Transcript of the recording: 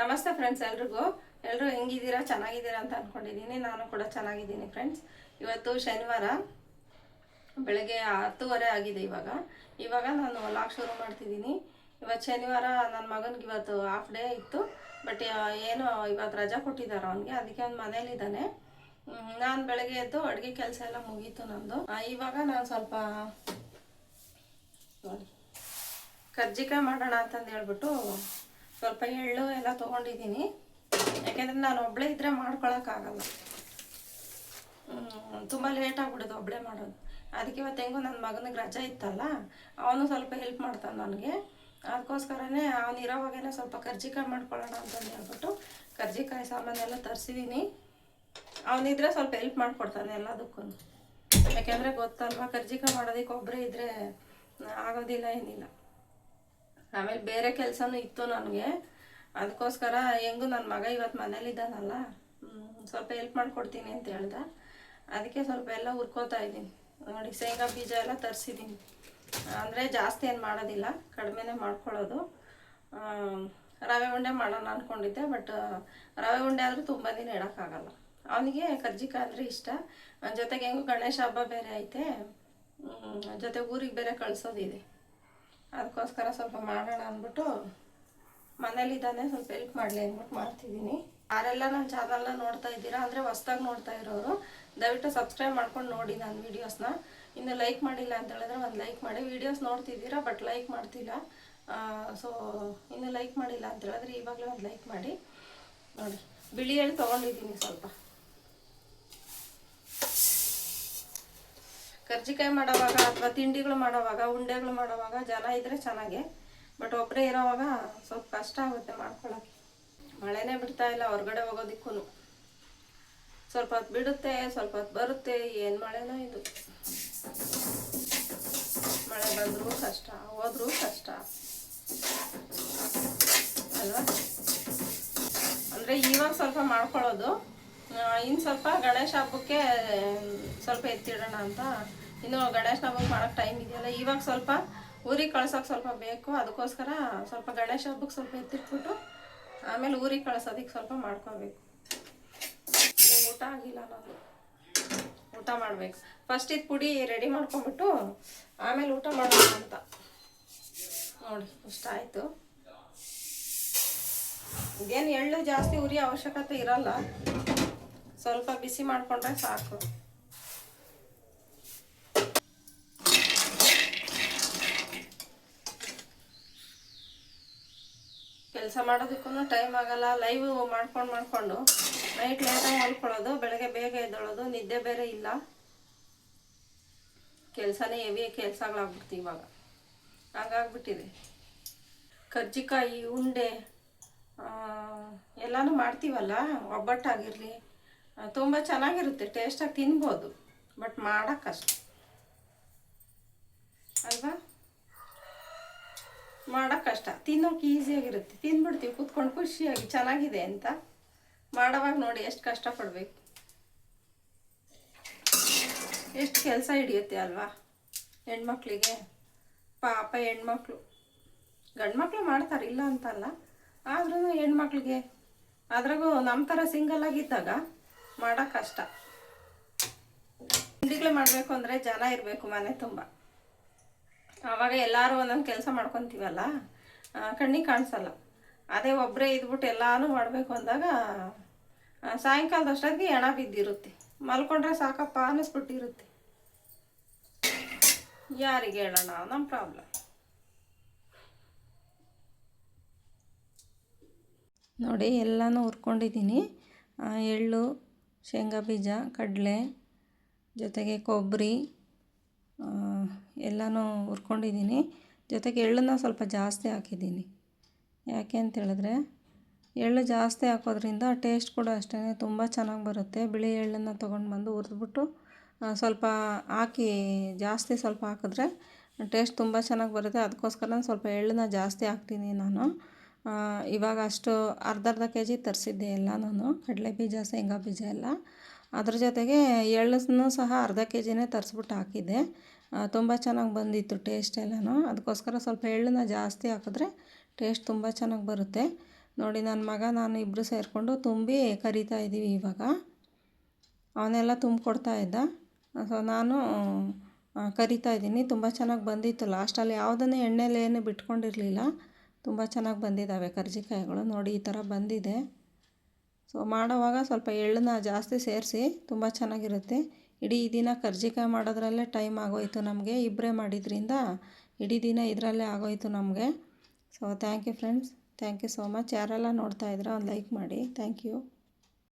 ನಮಸ್ತೆ ಫ್ರೆಂಡ್ಸ್ ಎಲ್ರಿಗೂ. ಎಲ್ಲರೂ ಹೆಂಗಿದ್ದೀರಾ? ಚೆನ್ನಾಗಿದ್ದೀರಾ ಅಂತ ಅಂದ್ಕೊಂಡಿದ್ದೀನಿ ನಾನು ಕೂಡ ಚೆನ್ನಾಗಿದ್ದೀನಿ ಫ್ರೆಂಡ್ಸ್ ಇವತ್ತು ಶನಿವಾರ. ಬೆಳಗ್ಗೆ ಹತ್ತುವರೆ ಆಗಿದೆ ಇವಾಗ. ಇವಾಗ ನಾನು ವ್ಲಾಗ್ ಶುರು ಮಾಡ್ತಿದ್ದೀನಿ. ಇವತ್ತು ಶನಿವಾರ ನನ್ನ ಮಗನಿಗೆ ಇವತ್ತು ಹಾಫ್ ಡೇ ಇತ್ತು. ಬಟ್ ಏನು ಇವತ್ತು ರಜಾ ಕೊಟ್ಟಿದ್ದಾರೆ ಅವನಿಗೆ. ಅದಕ್ಕೆ ಅವ್ನು ಮನೇಲಿದ್ದಾನೆ. ನಾನು ಬೆಳಗ್ಗೆ ಎದ್ದು ಅಡುಗೆ ಕೆಲಸ ಎಲ್ಲ ಮುಗೀತು ನಂದು. ಇವಾಗ ನಾನು ಸ್ವಲ್ಪ ಕರ್ಜಿಕಾಯಿ ಮಾಡೋಣ ಅಂತಂದು ಹೇಳ್ಬಿಟ್ಟು ಸ್ವಲ್ಪ ಎಳ್ಳು ಎಲ್ಲ ತೊಗೊಂಡಿದ್ದೀನಿ. ಯಾಕೆಂದರೆ ನಾನು ಒಬ್ಬಳೇ ಇದ್ದರೆ ಮಾಡ್ಕೊಳಕ್ಕಾಗಲ್ಲ. ತುಂಬ ಲೇಟ್ ಆಗ್ಬಿಡೋದು ಒಬ್ಬಳೇ ಮಾಡೋದು. ಅದಕ್ಕೆ ಇವತ್ತು ಹೆಂಗೋ ನನ್ನ ಮಗನಿಗೆ ರಜೆ ಇತ್ತಲ್ಲ, ಅವನು ಸ್ವಲ್ಪ ಹೆಲ್ಪ್ ಮಾಡ್ತಾನೆ ನನಗೆ. ಅದಕ್ಕೋಸ್ಕರನೇ ಅವನು ಇರೋವಾಗೇನೆ ಸ್ವಲ್ಪ ಕರ್ಜಿಕಾಯಿ ಮಾಡ್ಕೊಳ್ಳೋಣ ಅಂತಂದು ಹೇಳ್ಬಿಟ್ಟು ಕರ್ಜಿಕಾಯಿ ಸಾಮಾನೆಲ್ಲ ತರಿಸಿದ್ದೀನಿ ಅವನಿದ್ರೆ ಸ್ವಲ್ಪ ಹೆಲ್ಪ್ ಮಾಡಿಕೊಡ್ತಾನೆ ಎಲ್ಲದಕ್ಕೂ ಯಾಕೆಂದರೆ ಗೊತ್ತಲ್ವಾ ಕರ್ಜಿಕಾಯಿ ಮಾಡೋದಕ್ಕೆ ಒಬ್ಬರೇ ಇದ್ದರೆ ಆಗೋದಿಲ್ಲ ಏನಿಲ್ಲ. ಆಮೇಲೆ ಬೇರೆ ಕೆಲಸನೂ ಇತ್ತು ನನಗೆ. ಅದಕ್ಕೋಸ್ಕರ ಹೆಂಗೂ ನನ್ನ ಮಗ ಇವತ್ತು ಮನೇಲಿದ್ದಾನಲ್ಲ ಸ್ವಲ್ಪ ಹೆಲ್ಪ್ ಮಾಡಿಕೊಡ್ತೀನಿ ಅಂತ ಹೇಳ್ದ. ಅದಕ್ಕೆ ಸ್ವಲ್ಪ ಎಲ್ಲ ಹುರ್ಕೋತಾ ಇದ್ದೀನಿ. ನೋಡಿ, ಶೇಂಗಾ ಬೀಜ ಎಲ್ಲ ತರಿಸಿದ್ದೀನಿ. ಅಂದರೆ ಜಾಸ್ತಿ ಏನು ಮಾಡೋದಿಲ್ಲ, ಕಡಿಮೆನೇ ಮಾಡ್ಕೊಳ್ಳೋದು. ರವೆ ಉಂಡೆ ಮಾಡೋಣ ಅಂದ್ಕೊಂಡಿದ್ದೆ ಬಟ್ ರವೆ ಉಂಡೆ ಆದರೂ ತುಂಬ ದಿನ ಇಡೋಕ್ಕಾಗಲ್ಲ. ಅವನಿಗೆ ಕರ್ಜಿಕಾಯಿ ಅಂದರೆ ಇಷ್ಟ. ಜೊತೆಗೆ ಹೆಂಗೂ ಗಣೇಶ ಹಬ್ಬ ಬೇರೆ ಐತೆ. ಜೊತೆ ಊರಿಗೆ ಬೇರೆ ಕಳಿಸೋದಿದೆ. ಅದಕ್ಕೋಸ್ಕರ ಸ್ವಲ್ಪ ಮಾಡೋಣ ಅಂದ್ಬಿಟ್ಟು ಮನೇಲಿದ್ದಾನೆ ಸ್ವಲ್ಪ ಹೆಲ್ಪ್ ಮಾಡಲಿ ಅಂದ್ಬಿಟ್ಟು ಮಾಡ್ತಿದ್ದೀನಿ. ಯಾರೆಲ್ಲ ನನ್ನ ಚಾನಲ್ನ ನೋಡ್ತಾ ಇದ್ದೀರಾ ಅಂದರೆ ಹೊಸ್ದಾಗಿ ನೋಡ್ತಾ ಇರೋರು, ದಯವಿಟ್ಟು ಸಬ್ಸ್ಕ್ರೈಬ್ ಮಾಡ್ಕೊಂಡು ನೋಡಿ ನನ್ನ ವೀಡಿಯೋಸ್ನ ಇನ್ನು ಲೈಕ್ ಮಾಡಿಲ್ಲ ಅಂತ ಹೇಳಿದ್ರೆ ಒಂದು ಲೈಕ್ ಮಾಡಿ. ವೀಡಿಯೋಸ್ ನೋಡ್ತಿದ್ದೀರಾ ಬಟ್ ಲೈಕ್ ಮಾಡ್ತಿಲ್ಲ. ಸೊ ಇನ್ನು ಲೈಕ್ ಮಾಡಿಲ್ಲ ಅಂತ ಹೇಳಿದ್ರೆ ಇವಾಗಲೇ ಒಂದು ಲೈಕ್ ಮಾಡಿ. ನೋಡಿ, ಬಿಳಿ ಎಳ್ಳು ತೊಗೊಂಡಿದ್ದೀನಿ ಸ್ವಲ್ಪ. ಕರ್ಜಿಕಾಯಿ ಮಾಡೋವಾಗ ಅಥವಾ ತಿಂಡಿಗಳು ಮಾಡೋವಾಗ, ಉಂಡೆಗಳು ಮಾಡೋವಾಗ ಜನ ಇದ್ದರೆ ಚೆನ್ನಾಗೆ. ಬಟ್ ಒಬ್ಬರೇ ಇರೋವಾಗ ಸ್ವಲ್ಪ ಕಷ್ಟ ಆಗುತ್ತೆ ಮಾಡ್ಕೊಳ್ಳೋಕ್ಕೆ ಮಳೆನೇ ಬಿಡ್ತಾ ಇಲ್ಲ, ಹೊರಗಡೆ ಹೋಗೋದಿಕ್ಕೂ ಸ್ವಲ್ಪ ಹೊತ್ತು ಬಿಡುತ್ತೆ, ಸ್ವಲ್ಪ ಹೊತ್ತು ಬರುತ್ತೆ, ಏನು ಮಳೆನೋ ಇದು. ಮಳೆ ಬಂದರೂ ಕಷ್ಟ, ಹೋದ್ರೂ ಕಷ್ಟ. ಅಲ್ವಾ? ಅಂದರೆ ಇವಾಗ ಸ್ವಲ್ಪ ಮಾಡ್ಕೊಳ್ಳೋದು. ಇನ್ನು ಸ್ವಲ್ಪ ಗಣೇಶ ಹಬ್ಬಕ್ಕೆ ಸ್ವಲ್ಪ ಎತ್ತಿಡೋಣ ಅಂತ ಇನ್ನು ಗಣೇಶನ ಹಬ್ಬಕ್ಕೆ ಮಾಡೋಕ್ಕೆ ಟೈಮ್ ಇದೆಯಲ್ಲ, ಇವಾಗ ಸ್ವಲ್ಪ ಊರಿಗೆ ಕಳ್ಸೋಕೆ ಸ್ವಲ್ಪ ಬೇಕು, ಅದಕ್ಕೋಸ್ಕರ ಸ್ವಲ್ಪ ಗಣೇಶ ಹಬ್ಬಕ್ಕೆ ಸ್ವಲ್ಪ ಎತ್ತಿಟ್ಬಿಟ್ಟು ಆಮೇಲೆ ಊರಿಗೆ ಕಳ್ಸೋದಕ್ಕೆ ಸ್ವಲ್ಪ ಮಾಡ್ಕೋಬೇಕು. ಇನ್ನು ಊಟ ಆಗಿಲ್ಲ ನಾನು ಊಟ ಮಾಡಬೇಕು. ಫಸ್ಟ್ ಇದು ಪುಡಿ ರೆಡಿ ಮಾಡ್ಕೊಂಬಿಟ್ಟು ಆಮೇಲೆ ಊಟ ಮಾಡೋಣ ಅಂತ. ನೋಡಿ ಇಷ್ಟ ಆಯಿತು. ಇದೇನು ಎಳ್ಳು ಜಾಸ್ತಿ ಉರಿ ಅವಶ್ಯಕತೆ ಇರಲ್ಲ. ಸ್ವಲ್ಪ ಬಿಸಿ ಮಾಡಿಕೊಂಡ್ರೆ ಸಾಕು. ಕೆಲಸ ಮಾಡೋದಕ್ಕೂ ಟೈಮ್ ಆಗಲ್ಲ. ಲೈವ್ ಮಾಡ್ಕೊಂಡು ಮಾಡಿಕೊಂಡು ನೈಟ್ ಲೇಟಾಗಿ ಹೊಲ್ಕೊಳ್ಳೋದು ಬೆಳಗ್ಗೆ ಬೇಗ ಎದ್ದೊಳೋದು, ನಿದ್ದೆ ಬೇರೆ ಇಲ್ಲ. ಕೆಲಸನೇ ಹೆವಿ ಕೆಲಸಗಳಾಗ್ಬಿಡ್ತು ಇವಾಗ. ಹಂಗಾಗ್ಬಿಟ್ಟಿದೆ. ಕರ್ಜಿಕಾಯಿ, ಉಂಡೆ ಎಲ್ಲನೂ ಮಾಡ್ತೀವಲ್ಲ? ಒಬ್ಬಟ್ಟಾಗಿರಲಿ. ತುಂಬ ಚೆನ್ನಾಗಿರುತ್ತೆ ಟೇಸ್ಟಾಗಿ ತಿನ್ಬೋದು. ಬಟ್ ಮಾಡೋಕ್ಕಷ್ಟು. ಕಷ್ಟ ಅಲ್ವಾ? ಮಾಡೋಕ್ಕೆ ಕಷ್ಟ. ತಿನ್ನೋಕೆ ಈಸಿಯಾಗಿರುತ್ತೆ ತಿಂದ್ಬಿಡ್ತೀವಿ ಕೂತ್ಕೊಂಡು ಖುಷಿಯಾಗಿ, ಚೆನ್ನಾಗಿದೆ ಅಂತ. ಮಾಡೋವಾಗ ನೋಡಿ ಎಷ್ಟು ಕಷ್ಟಪಡಬೇಕು. ಎಷ್ಟು ಕೆಲಸ ಹಿಡಿಯುತ್ತೆ ಅಲ್ವಾ? ಹೆಣ್ಮಕ್ಳಿಗೆ. ಪಾಪ ಹೆಣ್ಮಕ್ಳು. ಗಂಡು ಮಕ್ಕಳು ಮಾಡ್ತಾರೆ, ಇಲ್ಲ ಅಂತಲ್ಲ. ಆದ್ರೂ ಹೆಣ್ಮಕ್ಳಿಗೆ. ಅದ್ರಾಗೂ ನಮ್ಮ ಥರ ಸಿಂಗಲ್ ಆಗಿದ್ದಾಗ ಮಾಡೋಕ್ಕೆ ಕಷ್ಟ. ತಿಂಡಿಗಳು ಮಾಡಬೇಕು ಅಂದರೆ ಜನ ಇರಬೇಕು ಮನೆ ತುಂಬ. ಆವಾಗ ಎಲ್ಲರೂ ಒಂದೊಂದು ಕೆಲಸ ಮಾಡ್ಕೊತೀವಲ್ಲ ಕಣ್ಣಿಗೆ ಕಾಣಿಸಲ್ಲ. ಅದೇ ಒಬ್ಬರೇ ಇದ್ಬಿಟ್ಟು ಎಲ್ಲಾನು ಮಾಡಬೇಕು ಅಂದಾಗ ಸಾಯಂಕಾಲದ ಅಷ್ಟೊತ್ತಿಗೆ ಹೆಣ ಬಿದ್ದಿರುತ್ತೆ. ಮಲ್ಕೊಂಡ್ರೆ ಸಾಕಪ್ಪ ಅನ್ನಿಸ್ಬಿಟ್ಟಿರುತ್ತೆ. ಯಾರಿಗೆ ಹೇಳೋಣ? ನಮ್ಮ ಪ್ರಾಬ್ಲಮ್ ನೋಡಿ, ಎಲ್ಲನೂ ಹುರ್ಕೊಂಡಿದ್ದೀನಿ. ಎಳ್ಳು, ಶೇಂಗಾ ಬೀಜ, ಕಡಲೆ, ಜೊತೆಗೆ ಕೊಬ್ಬರಿ ಎಲ್ಲನೂ ಹುರ್ಕೊಂಡಿದ್ದೀನಿ. ಜೊತೆಗೆ ಎಳ್ಳನ್ನು ಸ್ವಲ್ಪ ಜಾಸ್ತಿ ಹಾಕಿದ್ದೀನಿ. ಯಾಕೆ ಅಂತ ಹೇಳಿದ್ರೆ, ಎಳ್ಳು ಜಾಸ್ತಿ ಹಾಕೋದ್ರಿಂದ ಟೇಸ್ಟ್ ಕೂಡ ಅಷ್ಟೇ ತುಂಬ ಚೆನ್ನಾಗಿ ಬರುತ್ತೆ. ಬಿಳಿ ಎಳ್ಳನ್ನು ತೊಗೊಂಡು ಬಂದು ಹುರಿದ್ಬಿಟ್ಟು ಸ್ವಲ್ಪ ಹಾಕಿ, ಜಾಸ್ತಿ ಸ್ವಲ್ಪ ಹಾಕಿದ್ರೆ ಟೇಸ್ಟ್ ತುಂಬ ಚೆನ್ನಾಗಿ ಬರುತ್ತೆ. ಅದಕ್ಕೋಸ್ಕರ ಸ್ವಲ್ಪ ಎಳ್ಳನ್ನ ಜಾಸ್ತಿ ಹಾಕ್ತೀನಿ ನಾನು. ಇವಾಗ ಅಷ್ಟು ಅರ್ಧ ಅರ್ಧ ಕೆ ಜಿ ತರಿಸಿದ್ದೆ ಎಲ್ಲ ನಾನು. ಕಡಲೆ ಬೀಜ ಶೇಂಗಾ ಬೀಜ ಎಲ್ಲ. ಅದ್ರ ಜೊತೆಗೆ ಎಳ್ಳನ್ನು ಸಹ ಅರ್ಧ ಕೆ ಜಿನೇ ತರಿಸ್ಬಿಟ್ಟು ಹಾಕಿದ್ದೆ. ತುಂಬ ಚೆನ್ನಾಗಿ ಬಂದಿತ್ತು ಟೇಸ್ಟ್ ಎಲ್ಲನೂ. ಅದಕ್ಕೋಸ್ಕರ ಸ್ವಲ್ಪ ಎಳ್ಳನ್ನ ಜಾಸ್ತಿ ಹಾಕಿದ್ರೆ ಟೇಸ್ಟ್ ತುಂಬ ಚೆನ್ನಾಗಿ ಬರುತ್ತೆ. ನೋಡಿ ನನ್ನ ಮಗ, ನಾನು ಇಬ್ಬರು ಸೇರಿಕೊಂಡು ತುಂಬಿ ಕರಿತಾ ಇದ್ದೀವಿ ಇವಾಗ. ಅವನೆಲ್ಲ ತುಂಬಿಕೊಡ್ತಾ ಇದ್ದ. ಸೊ ನಾನು ಕರಿತಾ ಇದ್ದೀನಿ ತುಂಬ ಚೆನ್ನಾಗಿ ಬಂದಿತ್ತು. ಲಾಸ್ಟಲ್ಲಿ ಯಾವುದನ್ನು ಎಣ್ಣೆಲಿ ಏನು ಬಿಟ್ಕೊಂಡಿರಲಿಲ್ಲ. ತುಂಬ ಚೆನ್ನಾಗಿ ಬಂದಿದ್ದಾವೆ ಕರ್ಜಿಕಾಯಿಗಳು. ನೋಡಿ, ಈ ಥರ ಬಂದಿದೆ. ಸೊ ಮಾಡೋವಾಗ ಸ್ವಲ್ಪ ಎಳ್ಳನ್ನ ಜಾಸ್ತಿ ಸೇರಿಸಿ ತುಂಬ ಚೆನ್ನಾಗಿರುತ್ತೆ. ಇಡೀ ದಿನ ಕರ್ಜಿಕಾಯಿ ಮಾಡೋದ್ರಲ್ಲೇ ಟೈಮ್ ಆಗೋಯಿತು ನಮಗೆ. ಇಬ್ಬರೇ ಮಾಡಿದ್ರಿಂದ ಇಡೀ ದಿನ ಇದರಲ್ಲೇ ಆಗೋಯಿತು ನಮಗೆ. So thank you friends thank you so much ಯಾರೆಲ್ಲ ನೋಡ್ತಾ ಇದ್ದೀರಾ ಒಂದು ಲೈಕ್ ಮಾಡಿ. Thank you